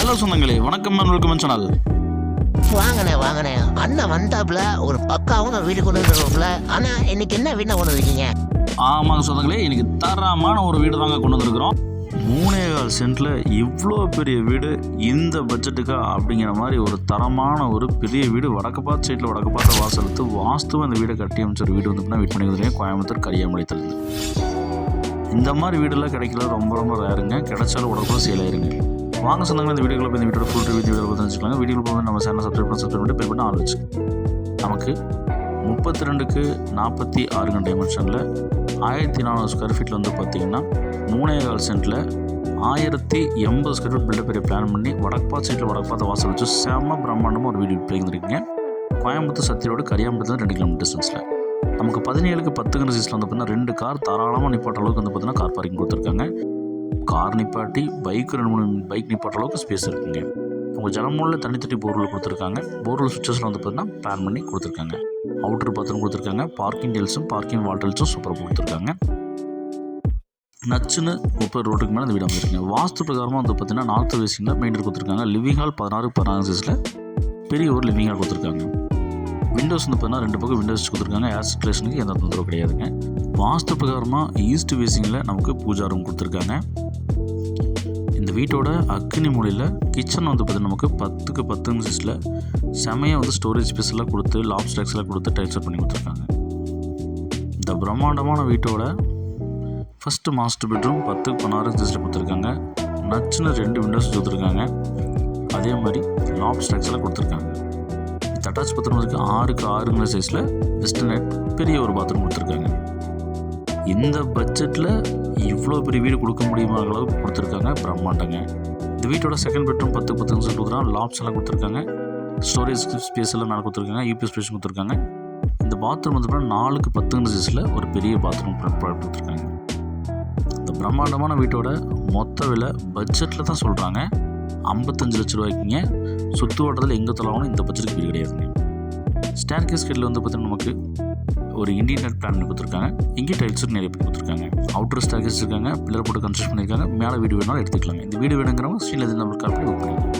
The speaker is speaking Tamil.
ஹலோ சொந்தங்களே வணக்கம் வெல்கம் சேனல். வாங்கண்ணே வாங்கண்ணே. அண்ணன் வந்தாப்புல ஒரு பக்காவும் வீடு கொண்டு வந்துருவோம்ல. ஆனா இன்னைக்கு என்ன வீடு கொண்டு வந்திருக்கீங்க? ஆமாங்க சொந்தங்களே இன்னைக்கு தரமான ஒரு வீடு தாங்க கொண்டு வந்திருக்கிறோம். மூணே கால் சென்ட்டில் இவ்வளோ பெரிய வீடு இந்த பட்ஜெட்டுக்கா அப்படிங்கிற மாதிரி ஒரு தரமான ஒரு பெரிய வீடு வடக்கு பார்த்த சைடில் வடக்கு பார்த்த வாசலுக்கு வாஸ்துவ அந்த வீடை கட்டி அமைச்ச ஒரு வீடு வந்து வெயிட் பண்ணி கோயம்புத்தூர் கரியாமலைத்திலிருந்து இந்த மாதிரி வீடெல்லாம் கிடைக்கல ரொம்ப ரொம்ப ரேருங்க கிடைச்சாலும் உடனே சேல் ஆயிருங்க. வாங்க சொன்னாங்க இந்த வீடியோக்குள்ள போய் இந்த வீடியோ ஃபுல் ரிவ்யூ வீடியோ பார்த்து வச்சுக்கலாங்க போய் நம்ம சேனல் சப்ஸ்கிரைப் பண்ணி சப்ஸ்கிரைப் பண்ணி பெல் பண்ண ஆள் வச்சு நமக்கு முப்பத்தி ரெண்டுக்கு நாற்பத்தி ஆறு டைமென்ஷனில் ஆயிரத்தி நானூறு ஸ்கொயர் ஃபீட்டில் வந்து பார்த்தீங்கன்னா மூணே கால் சென்ட்டில் ஆயிரத்தி எண்பது ஸ்கொயர் ஃபீட் பில்டப் பெரிய பிளான் பண்ணி வடக்பாத் சைட்டில் வடக்பாத்த வாசல் வச்சு செம்ம பிரம்மாண்டமாக ஒரு வீடியோ போயிருந்துருக்கீங்க கோயம்புத்தூர் சத்தியோட கரியாம்புத்தூர் ரெண்டு கிலோமீட்டர் டிஸ்டன்ஸில் நமக்கு பதினேழுக்கு பத்துங்கிற சீஸில் வந்து பார்த்தீங்கன்னா ரெண்டு கார் தாராளமாக நிப்பாட்ட அளவுக்கு வந்து பார்த்தீங்கன்னா கார் பார்க்கிங் கொடுத்துருக்காங்க. கார் நிப்பாட்டி பைக் ரெண்டு மூணு பைக் நிப்பாட்ட அளவுக்கு ஸ்பேஸ் இருக்குங்க. உங்கள் ஜலமூலில் தண்ணி தட்டி போர்வெல் கொடுத்துருக்காங்க. போர்வெல் சுவிச்சஸில் வந்து பார்த்தீங்கன்னா பிளான் பண்ணி கொடுத்துருக்காங்க. அவுட்டர் பாத்ரூம் கொடுத்துருக்காங்க. பார்க்கிங் டீல்ஸும் பார்க்கிங் வால்டல்ஸும் சூப்பராக கொடுத்துருக்காங்க. நச்சுன்னு முப்பது ரோட்டுக்கு மேலே அந்த வீடு வந்துருக்குங்க வாஸ்து பிரகாரமாக வந்து பார்த்தீங்கன்னா நார்த் வேசிங்கில் மெயின் கொடுத்துருக்காங்க. லிவிங் ஹால் பதினாறு பதினாறு சைஸில் பெரிய ஒரு லிவிங் ஹால் கொடுத்துருக்காங்க. விண்டோஸ் வந்து பார்த்தீங்கன்னா ரெண்டு பக்கம் விண்டோஸ் கொடுத்துருக்காங்க. ஏர் சர்க்குலேஷனுக்கு எந்த தொந்தரவு கிடையாதுங்க. வாஸ்து பிரகாரமாக ஈஸ்ட் வேசிங்கில் நமக்கு பூஜா ரூம் கொடுத்துருக்காங்க. இந்த வீட்டோட அக்னி மூலையில் கிச்சன் வந்து பார்த்தீங்கன்னா நமக்கு பத்துக்கு பத்து சைஸில் செமையாக வந்து ஸ்டோரேஜ் ஸ்பேஸ் கொடுத்து லாப் ஸ்டாக்ஸ் கொடுத்து டைச்சர் பண்ணி கொடுத்துருக்காங்க. இந்த பிரம்மாண்டமான வீட்டோட ஃபஸ்ட்டு மாஸ்டர் பெட்ரூம் பத்துக்கு பதினாறு சைஸில் கொடுத்துருக்காங்க. நச்சுன்னு ரெண்டு விண்டோஸ் கொடுத்துருக்காங்க. அதே மாதிரி லாப் ஸ்டாக்ஸ் கொடுத்துருக்காங்க. இந்த அட்டாச் பாத்ரூம் இருக்குது ஆறுக்கு ஆறுங்கிற சைஸில் வெஸ்டர்ன் பெரிய ஒரு பாத்ரூம் கொடுத்துருக்காங்க. இந்த பட்ஜெட்டில் இவ்வளோ பெரிய வீடு கொடுக்க முடியுமா அளவுக்கு கொடுத்துருக்காங்க? பிரம்மாண்டங்க. இந்த வீட்டோட செகண்ட் பெட்ரூம் பத்து பத்துன்னு நிமிஷம் லாப்ஸ் எல்லாம் கொடுத்துருக்காங்க. ஸ்டோரேஜ் ஸ்பேஸ் எல்லாம் மேலே கொடுத்துருக்காங்க. யூபிஎஸ் ஸ்பேஸ் கொடுத்துருக்காங்க. இந்த பாத்ரூம் வந்து நாலுக்கு பத்துங்கிற சைஸில் ஒரு பெரிய பாத்ரூம் கொடுத்துருக்காங்க. இந்த பிரம்மாண்டமான வீட்டோட மொத்த விலை பட்ஜெட்டில் தான் சொல்கிறாங்க ஐம்பத்தஞ்சு லட்ச ரூபாய்க்குங்க. சுற்று வட்டத்தில் எங்கே தொலைவாலும் இந்த பட்ஜெட்டுக்கு வீடு கிடையாதுங்க. ஸ்டேர் கேஸ் கட்டில் வந்து பார்த்தீங்கன்னா நமக்கு ஒரு இண்டியன் நெட் பிளான் பண்ணி கொடுத்துருக்காங்க. இங்கே டைல்ஸ் நிறைய பேர் கொடுத்துருக்காங்க. அவுட்டர் ஸ்டேர் இருக்காங்க பில்லர் போட்டு கன்ஸ்ட்ரக்ட் பண்ணியிருக்காங்க மேலே வீடு வேணாலும் எடுத்துக்கலாங்க. இந்த வீடு வேணுங்கிறவங்க ஸ்ரீலதி நம்பர் கால் பண்ணி புக் பண்ணிக்கலாம்.